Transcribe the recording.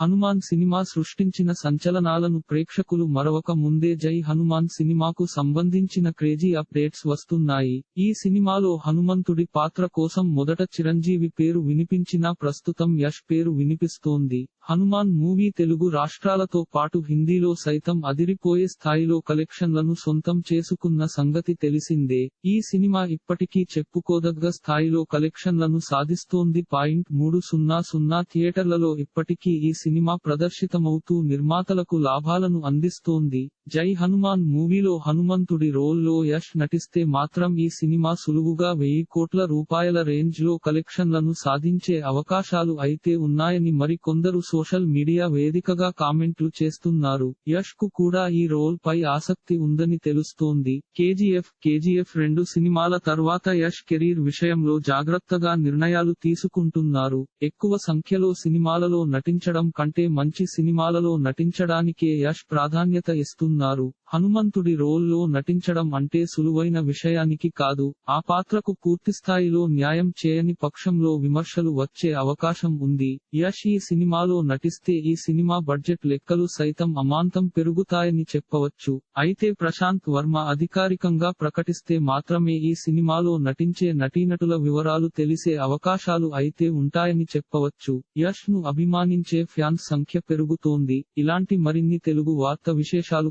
Hanuman cinema సృష్టించిన సంచలనాలను ప్రేక్షకులు మరవక ముందే జై హనుమాన్ సినిమాకు సంబంధించిన క్రేజీ అప్డేట్స్ వస్తున్నాయి. ఈ సినిమాలో హనుమంతుడి పాత్ర కోసం మొదట చిరంజీవి పేరు వినిపించినా ప్రస్తుతం యష్ పేరు వినిపిస్తోంది. హనుమాన్ మూవీ తెలుగు రాష్ట్రాలతో పాటు హిందీలో సైతం అదిరిపోయే స్థాయిలో కలెక్షన్లను సొంతం చేసుకున్న సంగతి తెలిసిందే. ఈ సినిమా ఇప్పటికీ చెప్పుకోదగ్గ స్థాయిలో కలెక్షన్లను సాధిస్తోంది పాయింట్ మూడు సున్నా సున్నా థియేటర్లలో ఇప్పటికీ ఈ సినిమా ప్రదర్శితమవుతూ నిర్మాతలకు లాభాలను అందిస్తోంది. జై హనుమాన్ మూవీలో హనుమంతుడి రోల్లో యష్ నటిస్తే మాత్రం ఈ సినిమా సులువుగా వెయ్యి కోట్ల రూపాయల రేంజ్లో కలెక్షన్లను సాధించే అవకాశాలు అయితే ఉన్నాయని మరి కొందరు సోషల్ మీడియా వేదికగా కామెంట్లు చేస్తున్నారు. యష్కు కూడా ఈ రోల్ పై ఆసక్తి ఉందని తెలుస్తోంది. కేజీఎఫ్ కేజీఎఫ్ రెండు సినిమాల తర్వాత యష్ కెరీర్ విషయంలో జాగ్రత్తగా నిర్ణయాలు తీసుకుంటున్నారు. ఎక్కువ సంఖ్యలో సినిమాలలో నటించడం కంటే మంచి సినిమాలలో నటించడానికే యష్ ప్రాధాన్యత ఇస్తున్నారు. హనుమంతుడి రోల్లో నటించడం అంటే సులువైన విషయానికి కాదు ఆ పాత్రకు పూర్తిస్థాయిలో న్యాయం చేయని పక్షంలో విమర్శలు వచ్చే అవకాశం ఉంది. యష్ ఈ సినిమాలో నటిస్తే ఈ సినిమా బడ్జెట్ లెక్కలు సైతం అమాంతం పెరుగుతాయని చెప్పవచ్చు. అయితే ప్రశాంత్ వర్మ అధికారికంగా ప్రకటిస్తే మాత్రమే ఈ సినిమాలో నటించే నటీనటుల వివరాలు తెలిసే అవకాశాలు అయితే ఉంటాయని చెప్పవచ్చు. యష్ను అభిమానించే ఫ్యాన్స్ సంఖ్య పెరుగుతోంది. ఇలాంటి మరిన్ని తెలుగు వార్త విశేషాలు